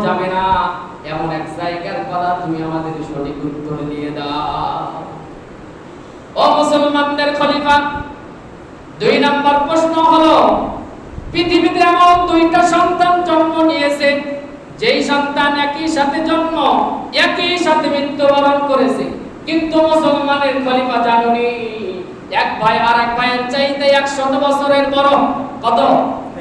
যাবে না। এমন এক জায়গার কথা তুমি আমাদের সঠিক উত্তর দিয়ে দাও। ও মুসলমানদের খলিফা, দুই নাম্বার প্রশ্ন হলো, পৃথিবীতে এমন দুইটা সন্তান জন্ম নিয়েছে, যেই সন্তান একই সাথে জন্ম, একই সাথে মৃত্যুবরণ করেছে। কিন্তু মুসলমানের খলিফা জানুনি, এক ভাই আর এক ভাইয়ের চাইতে একশত বছরের বড়। কত?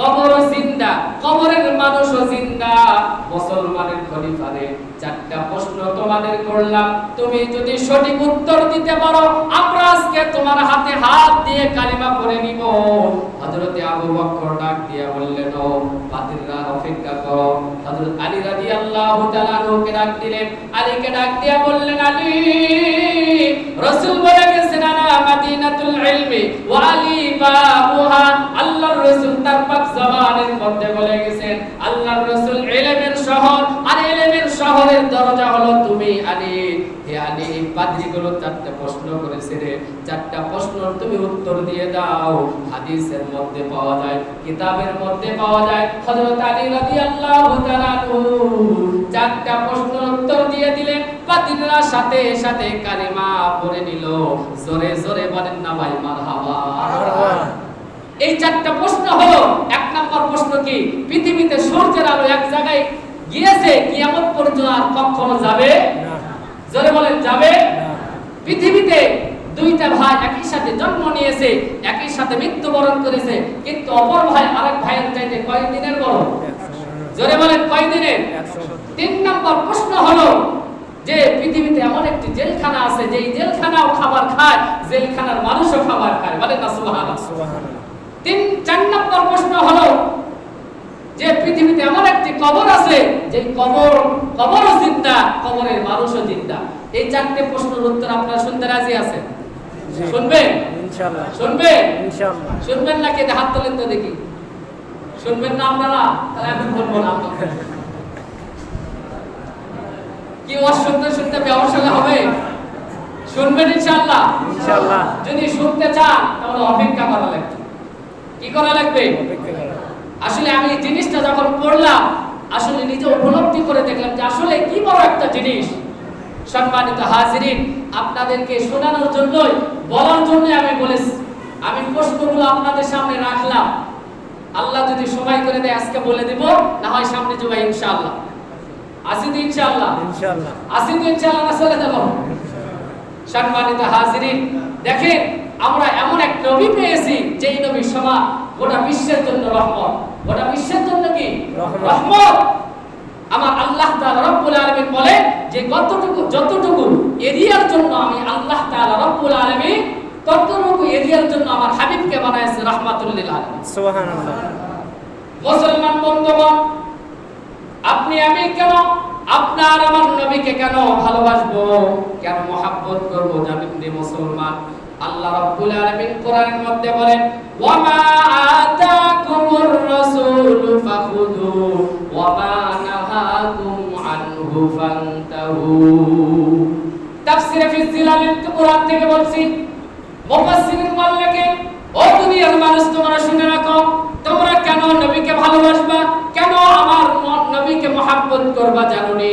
কবর জিন্দা, কবরের মানুষও জিন্দা। মুসলমানের খলিফারে চারটা প্রশ্ন তোমাদের করলাম। তুমি যদি সঠিক উত্তর দিতে পারো, আমরা আজকে তোমার হাতে হাত দিয়ে কালিমা করে নিব। হযরতে আবু বকর ডাক দিয়ে বললেন, ও বাতিলরা, অপেক্ষা করো। হযরত আলী রাদিয়াল্লাহু তাআলা কে ডাক দিলেন। আলীকে ডাক দিয়া বললেন, আলী, রাসূল বলে গেছেন আনা মাদিনাতুল ইলমি ওয়া আলী বাবুহা আল্লাহর রাসূল তার পাক জবানের মধ্যে বলে গেছেন, আল্লাহর রাসূল ইলমের শহর, আর ইলমের শহরের দরজা হলো তুমি আলী হে আলী পাদ্রীগুলো চারটা প্রশ্ন করেছে রে। চারটা প্রশ্ন তুমি উত্তর দিয়ে দাও। হাদিসের মধ্যে পাওয়া যায়, কিতাবের মধ্যে পাওয়া যায়, হযরত আলী রাদিয়াল্লাহু তাআলা চারটা প্রশ্নের উত্তর দিয়ে দিলেন। পাদ্রীরা সাথে সাথে কালিমা পড়ে নিল। জোরে জোরে বলেন না ভাই মারহাবা। মারহাবা। এই চারটা প্রশ্ন হলো এক নম্বর প্রশ্ন কি? পৃথিবীতে সূর্যের আলো এক জায়গায় গিয়েছে কিয়ামত পর্যন্ত আর কখনো যাবে না। জোরে বলেন যাবে? না। পৃথিবীতে দুইটা ভাই একই সাথে জন্ম নিয়েছে একই সাথে মৃত্যুবরণ করেছে কিন্তু অপর ভাই আরেক ভাইয়ের চাইতে কয় দিনের বড়? জোরে বলেন কয় দিনের একশো তিন নম্বর প্রশ্ন হলো যে পৃথিবীতে এমন একটি জেলখানা আছে যে জেলখানাও খাবার খায় জেলখানার মানুষও খাবার খায়। বলেন না সুবহানাল্লাহ। সুবহানাল্লাহ। তিন চার নম্বর প্রশ্ন হলো যে পৃথিবীতে এমন একটি কবর আছে যে কবর কবরও জিন্দা কবরের মানুষও জিন্দা। এই চারটে প্রশ্নের উত্তর আপনারা শুনতে রাজি আছেন? শুনবেন? ইনশাআল্লাহ। শুনবেন? ইনশাআল্লাহ। শুনবেন না কে হাত তোলেন তো দেখি। শুনবেন না আপনারা তাহলে আমি বলব না। কি ওয়াজ শুনতে শুনতে ব্যবসা হবে? শুনবেন ইনশাআল্লাহ। ইনশাআল্লাহ। যদি শুনতে চান তাহলে অপেক্ষা করা লাগবে। কি করা লাগবে? আসলে আমি জিনিসটা যখন পড়লাম আসলে নিজে উপলব্ধি করে দেখলাম যে আসলে কি বড় একটা জিনিস। সম্মানিত হাজিরিন আপনাদেরকে শোনানোর জন্যই বলার জন্য আমি বলেছি। আমি প্রশ্নগুলো আপনাদের সামনে রাখলাম। আল্লাহ যদি সময় করে দেয় আজকে বলে দিব না হয় সামনে জুবাই ইনশাআল্লাহ। আসি তো ইনশাআল্লাহ? ইনশাআল্লাহ। আসি তো ইনশাআল্লাহ না চলে যাব? সম্মানিত হাজিরিন দেখেন আমরা এমন এক নবী পেয়েছি যেই নবী সমা গোটা বিশ্বের জন্য রহমত। গোটা বিশ্বের জন্য কি? রহমত। আমার আল্লাহ তাআলা রব্বুল আলামিন বলে যে কতটুকু যতটুকু এরিয়ার জন্য আমি আল্লাহ তাআলা রব্বুল আলামিন ততটুকু এরিয়ার জন্য আমার হাবিবকে বানাইছে রাহমাতুল লিল আলামিন। সুবহানাল্লাহ। মুসলমান বন্ধুগণ আপনি আমি কেন? আপনার আমার নবীকে কেন ভালোবাসবো? কেন মহাব্বত করব? জানেন মুসলমান? আল্লাহ রাব্বুল আলামিন কোরআনের মধ্যে বলেন ওয়া মা আতাকুমুর রাসূল ফাখুযু ওয়া মা নাহাকুম আনহু ফান্তাহু। তাফসীরে ফি জিলালিল কোরআন থেকে বলছি, মুফাসসিরিন বললেকে ও দুনিয়ার মানুষ, তোমরা শুনে রাখো, তোমরা কেন নবীকে ভালোবাসবা? কেন আমার নবীকে মহাব্বত করবা জানো নি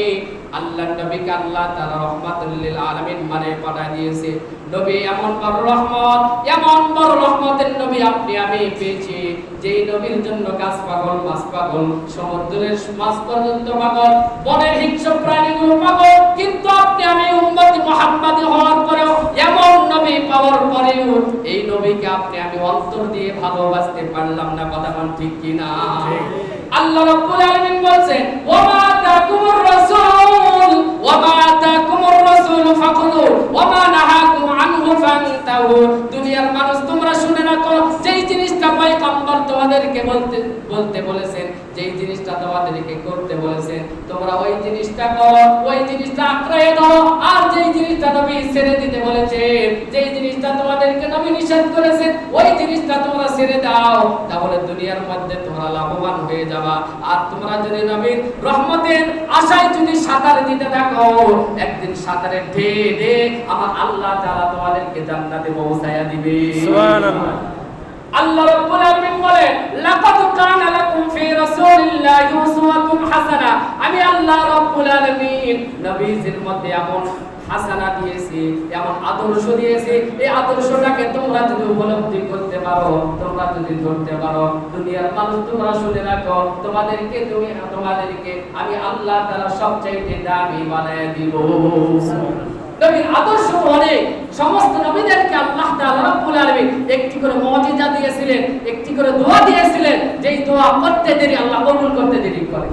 আল্লাহ নবীকে আল্লাহ তাআলা রহমাতুল আলামিন মানে পাঠায় দিয়েছে। নবী এমন বড় রহমত এমন বড় রহমতের নবী আপনি আমি পেয়েছি। যেই নবীর জন্য গাছ পাগল মাছ পাগল সমুদ্রের মাছ পর্যন্ত পাগল বনের হিংস্র প্রাণীগুলো পাগল কিন্তু আপনি আমি উম্মতি মুহাম্মাদি হওয়ার পরেও এমন নবী পাওয়ার পরেও এই নবীকে আপনি আমি অন্তর দিয়ে ভালোবাসতে পারলাম না কথা কোন ঠিক কি না আল্লাহ রাব্বুল আলামিন বলছেন ওয়া মা তাকুমুর রাসূল ওয়া মা তাকুমুর রাসূল ফাখুযু ওয়া মা নাহাকুম আনহু ফান্তাহু। দুনিয়ার মানুষ, তোমরা শুনে রাখো যেই তোমাদেরকে বলতে বলতে বলেছেন, যেই জিনিসটা তোমাদেরকে করতে বলেছেন, তোমরা ওই জিনিসটা করো, ওই জিনিসটা আর যেই জিনিসটা ছেড়ে দিতে বলেছে যেই জিনিসটা তোমাদেরকে নবী নিষেধ করেছে ওই জিনিসটা তোমরা ছেড়ে দাও, তাহলে দুনিয়ার মধ্যে তোমরা লাভবান হয়ে যাবা আর তোমরা যদি নবীর রহমতের আশায় যদি সাঁতার দিতে থাকো, একদিন সাঁতারে ঢে ঢে আমার আল্লাহ তাআলা তোমাদেরকে জান্নাতে পৌঁছায়া দিবে সুবহানাল্লাহ। আল্লাহ রাব্বুল আলামিন বলে লাকাদ কানা লাকুম ফি রাসূলিল্লাহি উসওয়াতুন হাসানা। আমি আল্লাহ রাব্বুল আলামিন নবীজির মধ্যে এমন হাসানা দিয়েছি, এমন আদর্শ দিয়েছি, এই আদর্শটাকে তোমরা যদি উপলব্ধি করতে পারো, তোমরা যদি ধরতে পারো, দুনিয়ার মানুষ তোমরা শুনে রাখো, তোমাদেরকে তুমি, তোমাদেরকে আমি আল্লাহ তাআলা সবচাইতে দামি বানায় দিব। নবীর আদর্শ অনেক সমস্ত নবীদেরকে আল্লাহ তাআলা রব্বুল আলামিন একটি করে মুজিজা দিয়েছিলেন একটি করে দোয়া দিয়েছিলেন যেই দোয়া করতে দেরি আল্লাহ কবুল করতে দেরি করে।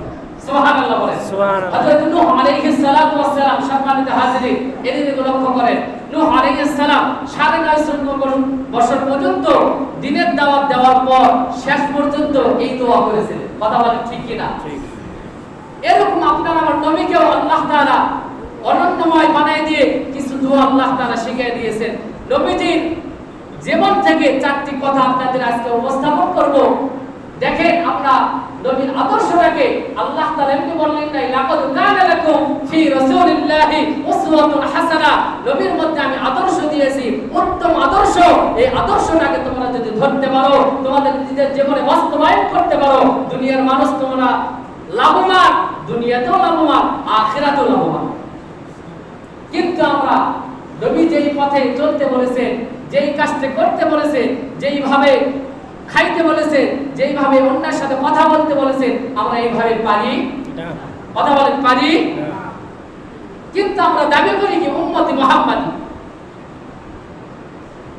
সুবহানাল্লাহ বলেন। সুবহানাল্লাহ। হযরত নূহ আলাইহিস সালাতু ওয়াস সালাম সম্মানিত হাজিরিন এদিকে লক্ষ্য করেন। নূহ আলাইহিস সালাম সাড়ে নয়শো বছর পর্যন্ত দিনের দাওয়াত দেওয়ার পর শেষ পর্যন্ত এই দোয়া করেছিলেন। কথা বলেন ঠিক কিনা? ঠিক। এরকম আপনার আমার নবীকেও আল্লাহ তাআলা অনন্তময় বানায় দিয়ে কিছু দোয়া আল্লাহ তাআলা শিখিয়ে দিয়েছেন। নবীজির জীবন থেকে চারটি কথা আপনাদের আজকে উপস্থাপন করব। দেখেন আমরা নবীর আদর্শটাকে আল্লাহ তাআলা এমনি বললেন নাই, লাকাদ কানা লাকুম ফি রাসূলিল্লাহি উসওয়াতুন হাসানা। নবীর মধ্যে আমি আদর্শ দিয়েছি, উত্তম আদর্শ। এই আদর্শটাকে তোমরা যদি ধরতে পারো, তোমাদের নিজের জীবনে বাস্তবায়ন করতে পারো, দুনিয়ার মানুষ তোমরা লাভবান, দুনিয়াতেও লাভবান, আখিরাতেও লাভবান। কিন্তু আমরা নবী যেই পথে চলতে বলেছে যেই কাজটা করতে বলেছে যেইভাবে খাইতে বলেছে যেইভাবে অন্যের সাথে কথা বলতে বলেছে আমরা এইভাবে পারি? কথা বলেন পারি। কিন্তু আমরা দাবি করি কি উম্মতি মোহাম্মদী।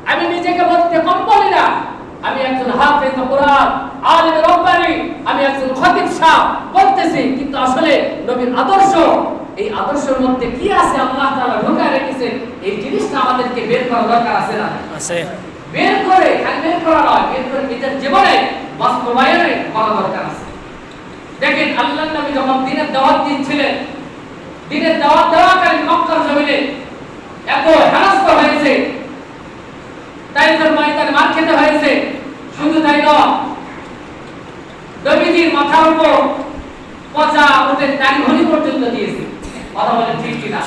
আমি নিজেকে বলতে কম বলি না। আমি একজন হাফেজ কোরআন আলিম রব্বানি আমি একজন খতিব সাহ বলতেছি কিন্তু আসলে নবীর আদর্শ এই আদর্শের মধ্যে কি আছে? আল্লাহ তাআলা ঢোকা রেখেছেন। এই জিনিসটা আমাদেরকে বের করা দরকার আছে না? আছে। বের করে খালি বের করা নয় বের করে নিজের জীবনে বাস্তবায়নে করা দরকার আছে। দেখেন আল্লাহ নবী যখন দিনের দাওয়াত দিচ্ছিলেন দিনের দাওয়াত দেওয়াকালীন মক্কার জমিনে এত হেনস্থ হয়েছে। তাইফের ময়দানে মার খেতে হয়েছে। শুধু তাই নয় নবীজির মাথার উপর পচা ওদের দাড়ি ঘড়ি পর্যন্ত দিয়েছে। কথা বলেন ঠিক কিনা?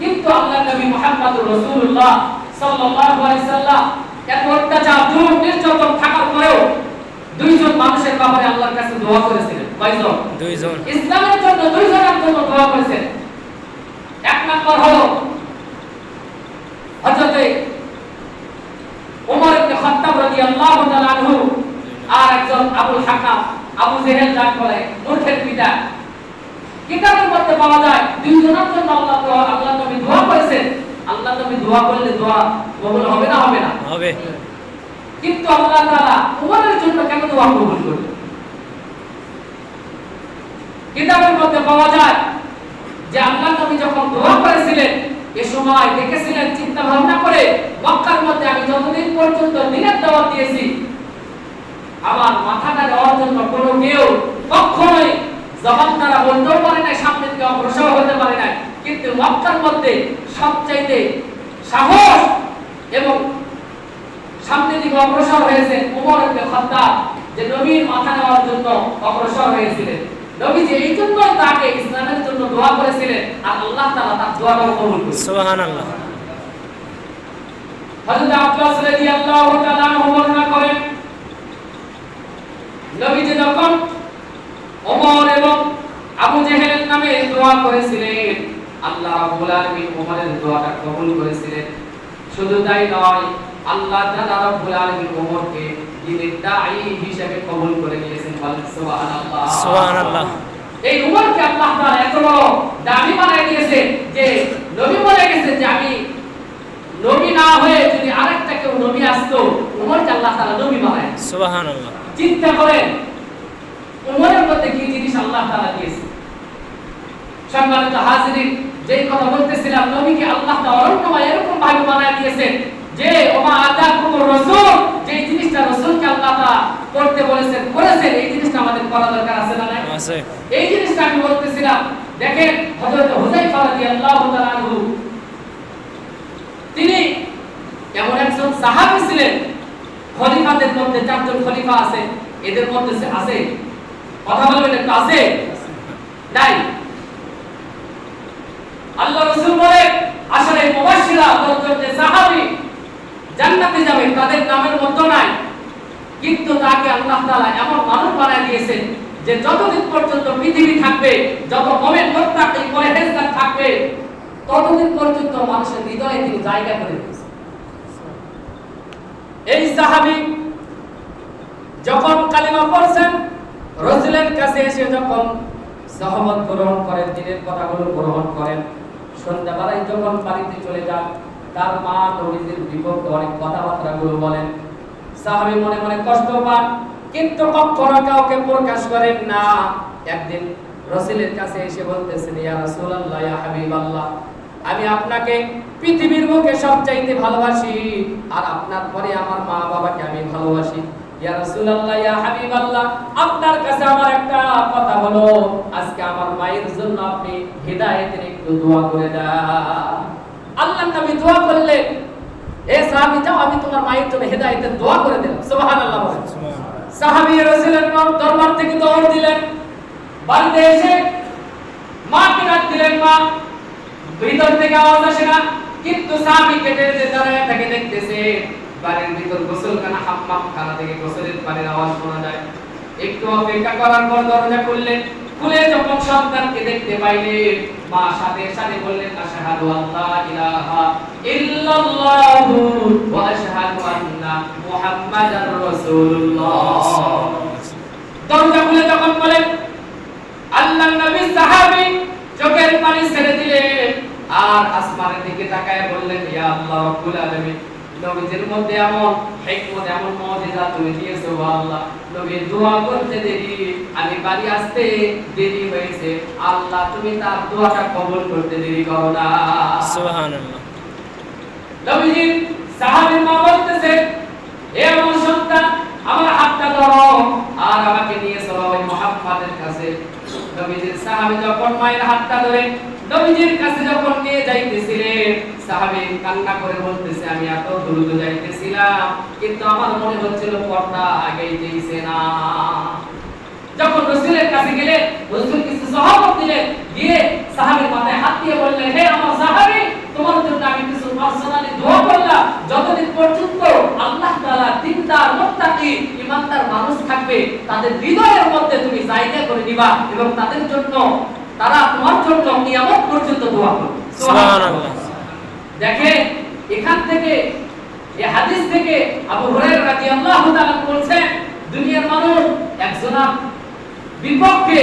কিন্তু আল্লাহ নবী মুহাম্মদুর রাসূলুল্লাহ সাল্লাল্লাহু আলাইহি সাল্লাম এত অত্যাচার জুলুম নির্যাতন থাকার পরেও দুইজন মানুষের ব্যাপারে আল্লাহর কাছে দোয়া করেছিলেন। কয়জন? দুইজন। ইসলামের জন্য দুইজনের জন্য দোয়া করেছেন। এক নম্বর হলো হযরতে ওমর ইবনে খাত্তাব রাদিয়াল্লাহু তাআলা আনহু আর একজন আবুল হাকাম আবু জেহেল যাক বলে মূর্খের পিতা। কিতাবের মধ্যে পাওয়া যায়। দুইজনের জন্য আল্লাহ আল্লাহ নবী দোয়া করেছেন। আল্লাহ নবী দোয়া করলে দোয়া কবুল হবে না হবে না? হবে। কিন্তু আল্লাহ তাআলা উমরের জন্য কেন দোয়া কবুল করলেন কিতাবের মধ্যে পাওয়া যায় যে আল্লাহ নবী যখন দোয়া করেছিলেন এ সময় দেখেছিলেন চিন্তা ভাবনা করে মক্কার মধ্যে আমি যতদিন পর্যন্ত দিনের দাওয়াত দিয়েছি আমার মাথাটা দেওয়ার জন্য কোনো কেউ কখনোই জবান তারা বলতেও পারে না সামনে দিকে অগ্রসর হতে পারে না কিন্তু মক্কার মধ্যে সবচাইতে সাহস এবং সামনে দিকে অগ্রসর হয়েছে উমর ইবনে খাত্তাব যে নবীর মাথা নেওয়ার জন্য অগ্রসর হয়েছিলেন। নবী যে এই জন্যই তাকে ইসলামের জন্য দোয়া করেছিলেন আর আল্লাহ তাআলা তার দোয়াটা কবুল করেছেন। সুবহানাল্লাহ। হযরত আব্বাস রাদিয়াল্লাহু তাআলা বর্ণনা করেন নবীজি যখন ওমর এবং আবু জেহেলের নামে দোয়া করেছিলেন। আল্লাহ রাব্বুল আলামিন ওমরের দোয়াটা কবুল করেছিলেন। শুধু তাই নয় আল্লাহ তাআলা রাব্বুল আলামিন ওমরকে দিনের দাঈ হিসেবে কবুল করে নিয়েছেন বলেন সুবহানাল্লাহ। সুবহানাল্লাহ। এই উমরকে আল্লাহ তাআলা এত বড় দামি বানায় দিয়েছে যে নবী বলে গেছে যে আমি নবী না হয়ে যদি আরেকটা কেউ নবী আসতো উমরকে আল্লাহ তাআলা নবী বানায় সুবহানাল্লাহ। চিন্তা করেন উমরের মধ্যে কি জিনিস আল্লাহ তাআলা দিয়েছে? সম্মানিত হাজিরিন যেই কথা বলতেছিলাম নবীকে আল্লাহ তাআলা এরকম ভাবে বানায় দিয়েছেন যে ওমা আতাকুম রাসূল যে জিনিসটা রাসূলকে আল্লাহ তাআলা করতে বলেছেন করেছেন এই জিনিসটা আমাদের করা দরকার আছে না নাই? আছে। এই জিনিসটা আমি বলতেছিলাম দেখেন হযরত হুযায়ফা রাদিয়াল্লাহু তাআলা আনহু তিনি এমন একজন সাহাবী ছিলেন খলিফাদের মধ্যে চারজন খলিফা আছে এদের মধ্যে আছে। কথা বলবেন একটু, আছে? নাই? আল্লাহ রাসূল বলে আসলে দশজন যে সাহাবী, জান্নাতে যাবে, তাদের নামের মধ্যে নাই। কিন্তু তাকে আল্লাহ তাআলা এমন মানুষ বানায় দিয়েছেন যে যতদিন পর্যন্ত পৃথিবী থাকবে, যত মোমেন মুত্তাকি পরহেজগার থাকবে, ততদিন পর্যন্ত মানুষের হৃদয়ে তিনি জায়গা করে এই সাহাবী যখন কালিমা পড়ছেন রাসূলের কাছে এসে যখন সাহাবত গ্রহণ করেন, দিনের কথাগুলো গ্রহণ করেন, সন্ধ্যাবেলায় যখন বাড়িতে চলে যান, তার মা নবীজির বিপক্ষে অনেক কথাবার্তাগুলো বলেন। সাহাবী মনে মনে কষ্ট পান, কিন্তু কখনো কাউকে প্রকাশ করেন না। একদিন রাসূলের কাছে এসে বলতেছেন, ইয়া রাসূলুল্লাহ, ইয়া হাবিবাল্লাহ, আমি আপনাকে পৃথিবীর বুকে সবচাইতে ভালোবাসি, আর আপনার পরে আমার মা বাবাকে আমি ভালোবাসি। ইয়া রাসূলুল্লাহ ইয়া হাবিবাল্লাহ আপনার কাছে আমার একটা কথা হলো আজকে আমার মায়ের জন্য আপনি হিদায়াতের একটু দোয়া করে দেন। আল্লাহ নবী দোয়া করলেন এ সাহাবী যাও আমি তোমার মায়ের জন্য হিদায়াতের দোয়া করে দিলাম। সুবহানাল্লাহ সাহাবী রাসূলের দরবার থেকে দৌড় দিলেন বাড়িতে এসে মাকে ডাক দিলেন মা ভিতর থেকে আওয়াজ আসে না কিন্তু সাহাবী কেটে দাঁড়ায় থাকে দেখতেছে। বাড়ির ভিতর গোসলখানা হাম্মাম খানা থেকে গোসলের পানির আওয়াজ শোনা যায়। একটু অপেক্ষা করার পর দরজা খুললেন খুলে যখন সন্তানকে দেখতে পাইলেন মা সাথে সাথে বললেন, আশহাদু আল্লা ইলাহা ইল্লাল্লাহু ওয়া আশহাদু আন্না মুহাম্মাদার রাসূলুল্লাহ। দরজা খুলে যখন বলেন আল্লাহ নবী সাহাবী চোখের পানি ছেড়ে দিলেন। আর আসমানের দিকে তাকায় বললেন, ইয়া আল্লাহ রাব্বুল আলামিন। নবীদের মধ্যে এমন হিকমত এমন মুজিজা তুমি দিয়েছ আল্লাহ নবী দোয়া করতে দেরি আমি বাড়ি আসতে দেরি হয়েছে। আল্লাহ তুমি তার দোয়াটা কবুল করতে দেরি করো না। সুবহানাল্লাহ। নবীজি সাহাবীর মা বলতেছে এ আমার সন্তান আমার হাতটা ধরো আর আমাকে নিয়ে চলো ওই মুহাম্মাদের কাছে। নবীজির সাহাবী যখন মায়ের হাতটা ধরে নবীজির কাছে যখন নিয়ে যাইতেছিলেন সাহাবী কান্না করে বলতেছে, আমি এত যাইতেছিলাম, কিন্তু আমার মনে হচ্ছিল পর্দা না। যখন রসুলের কাছে রসুল কিছু সহাবত দিলেন সাহাবীর মাথায় হাত দিয়ে বললেন হে আমার তোমার জন্য আমি কিছু পার্সোনালি দোয়া করলাম। যতদিন পর্যন্ত আল্লাহ দিনদার ইমানদার মানুষ থাকবে, তাদের হৃদয়ের মধ্যে তুমি জায়গা করে দিবা এবং তাদের জন্য, তারা তোমার জন্য কিয়ামত পর্যন্ত দোয়া করবে। সুবহানাল্লাহ। দেখে এখান থেকে এই হাদিস থেকে আবু হুরায়রা রাদিয়াল্লাহু তাআলা বলছেন দুনিয়ার মানুষ একজনা বিপক্ষে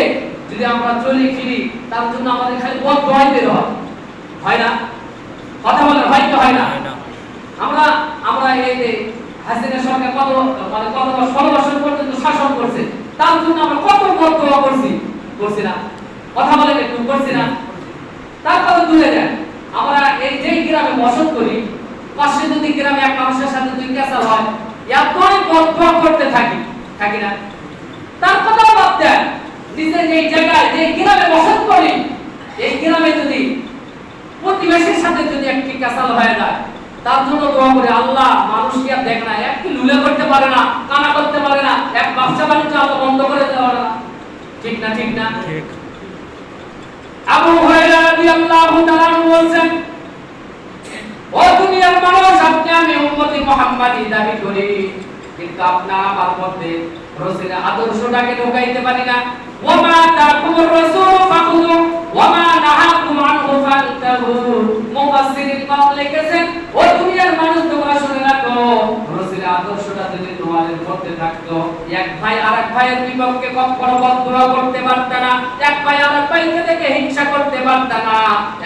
যদি আমরা চলি ফিরি তার জন্য আমাদের খালি বদ দোয়াই বের হয় হয় না? কথা বলে হয় কি হয় না। আমরা আমরা এই যে হাসিনা সরকার কত মানে কত বছর, ষোলো বছর পর্যন্ত শাসন করছে তার জন্য আমরা কত বদ দোয়া করছি করছি না। কথা বলেন একটু করছি না। তার কথা দূরে যান। আমরা এই যে গ্রামে বসত করি, পাশে যদি গ্রামে এক মানুষের সাথে দুই কেসাল হয়, এতই বদয়া করতে থাকি থাকি না। তার কথা দেন, নিজে যে জায়গায় যে গ্রামে বসত করি, এই গ্রামে যদি প্রতিবেশীর সাথে যদি একটি কেসাল হয়ে যায়, তার জন্য দোয়া করে, আল্লাহ মানুষ কি আর দেখ না, একটি লুলে করতে পারে না কানা করতে পারে না, এক ব্যবসা বাণিজ্য আল্লাহ বন্ধ করে দেওয়া না। ঠিক না ঠিক না? ঠিক। আবু হুরায়রা রাদিয়াল্লাহু তাআলা বলছেন, ও দুনিয়ার মানুষ, আপনি আমি উম্মতি মুহাম্মাদি দাবি করি। কিন্তু আপনার আমার মধ্যে রাসূলের আদর্শটাকে ঢোকাইতে পারি না। ওমা তাকুমুর রাসূল ফাকুযু ওমা নাহাকুম আনহু ফান্তাহু মুফাসসিরিন লিখেছেন, ও দুনিয়ার মানুষ, তোমরা শুনে রাখো, রাসূলের আদর্শটা যদি তোমাদের মধ্যে থাকতো। এক ভাই আরেক ভাইয়ের বিপক্ষে কখনো বদদোয়া করতে পারত না। এক ভাই আরেক ভাইকে দেখে হিংসা করতে পারত না।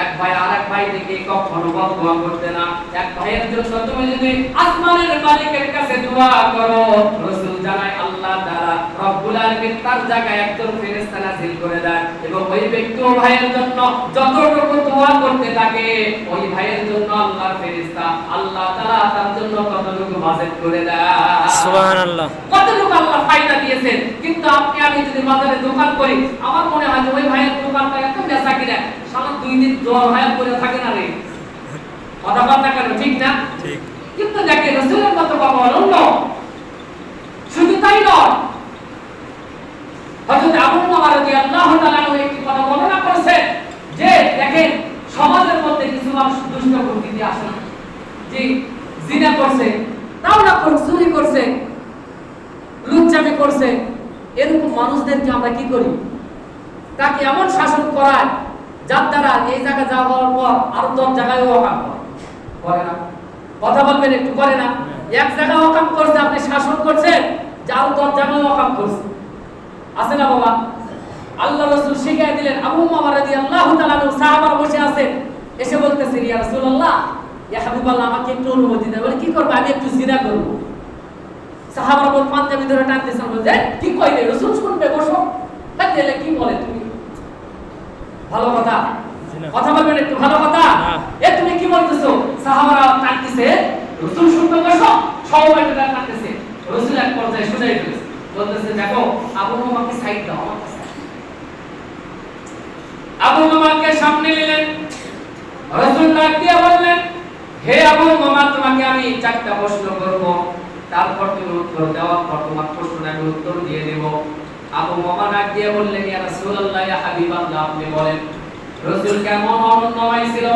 এক ভাই আরেক ভাই দেখে কখনো বদদোয়া করতে না। এক ভাইয়ের জন্য তুমি যদি আসমানের মালিকের কাছে দোয়া করো, রাসূল জানায় আল্লাহ তাআলা, রব্বুল আলামিন তার জায়গায় একজন ফেরেশতা নাযিল করে দেন। এবং ওই ব্যক্তি ও ভাইয়ের জন্য যতটুকু দোয়া করতে থাকে, ওই ভাইয়ের জন্য আল্লাহর ফেরেশতা আল্লাহ তাআলা তার জন্য কতটুকু বাজেট করে দেয়। সুবহানাল্লাহ। কতটুকু আল্লাহ ফায়দা দিয়েছেন। কিন্তু আপনি আমি যদি বাজারে দোকান করি আমার মনে হয় যে ওই ভাইয়ের দোকানটা এত বেচা কিনা। সারা দুই দিন জ্বর হয়ে পড়ে থাকে না রে। কথা কথা কেন ঠিক না? ঠিক। কিন্তু দেখে রসুলের মতো বাবা অনন্য। শুধু তাই নয় হযরত আবু উমামা রাদিয়াল্লাহু তাআলা একটি কথা বর্ণনা করেছেন যে দেখেন সমাজের মধ্যে কিছু মানুষ দুষ্ট প্রকৃতি আসে না। যে জিনা করছে তাও না চুরি করছে লুচ্চামি করছে, এরকম মানুষদেরকে আমরা কি করি? তাকে এমন শাসন করায়, যার দ্বারা এই জায়গা যাওয়ার পর আরও দশ জায়গায় অকাম করে। না। কথা বলবেন একটু, করে না। এক জায়গায় অকাম করছে, আপনি শাসন করছেন, যে আরও দশ জায়গায় অকাম করছে। আছে না বাবা? আল্লাহ রসুল শিখিয়ে দিলেন, আবু মামা তাআলা আনহু সাহাবারা বসে আছেন এসে বলতেছেন ইয়া রাসূলুল্লাহ, ইয়া হাবিবাল্লাহ, আমাকে একটু অনুমতি দেন বলে, কি করব? আমি একটু জিনা করব। সাহাবারা বল পাঞ্জাবি ধরে টানতেছেন বলে কি কইলে? রাসূল শুনবে বসো। তা দিলে কি বলে তুমি? ভালো কথা। কথা বলবেন একটু ভালো কথা? এ তুমি কি বলতেছো? সাহাবারা টানতেছে রাসূল শুনবে বসো। সবাই এটা টানতেছে রাসূল এক পর্যায়ে শুনাই ফেলেছে। বলতেছে দেখো আবু মামাকে সাইড দাও আমাকে। আবু মামাকে সামনে নিলেন। রাসূল ডাক দিয়ে বললেন হে আবু মামা তোমাকে আমি চারটা প্রশ্ন করব। তুমি উত্তর পর তোমার প্রশ্নের আমি উত্তর দিয়ে দেব। আবু বললেন, ইয়া রাসূলুল্লাহ, ইয়া হাবিবাল্লাহ আপনি বলেন, রাসূল কেমন অনন্যময় ছিল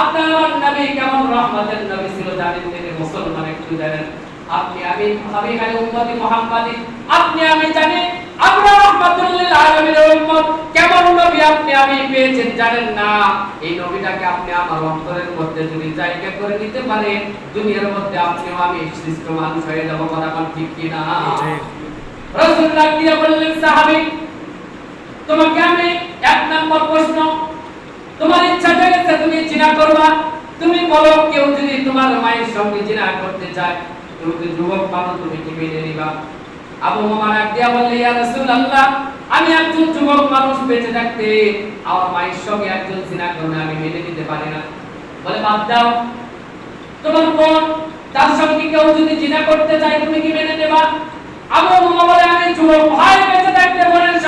আপনার নবী কেমন রহমতের নবী ছিল? জানেন তিনি মুসলমান একটু জানেন। আপনি আমি আমি উম্মতি মুহাম্মাদি, আপনি আমি জানি আমরা রহমাতুল আলামিনের উম্মত। কেমন নবী আপনি? আমি পেয়েছেন, জানেন না। এই নবীটাকে আপনি আমার অন্তরের মধ্যে যদি জায়গা করে নিতে পারেন, দুনিয়ার মধ্যে আপনিও আমি শ্রেষ্ঠ মানুষ যাব, কথা ঠিক কি না? ঠিক রাসূল বললেন, সাহাবী, তোমাকে আমি এক নম্বর প্রশ্ন, তোমার ইচ্ছা তুমি জিনা করবা? তুমি বলো, কেউ যদি তোমার মায়ের সঙ্গে জিনা করতে চায় তুমি যুবক মানুষ তুমি কি মেনে নিবা? আবু ডাক দিয়া বললে ইয়া রাসূলুল্লাহ, আমি একজন যুবক মানুষ বেঁচে থাকতে আমার মায়ের সঙ্গে একজন জিনা করবে আমি মেনে নিতে পারি না। বলে, বাদ দাও। তোমার বোন তার সঙ্গে কেউ যদি জিনা করতে চায়, তুমি কি মেনে নেবা? আবু মামা বলে, আমি যুবক ভাই বেঁচে থাকতে বোনের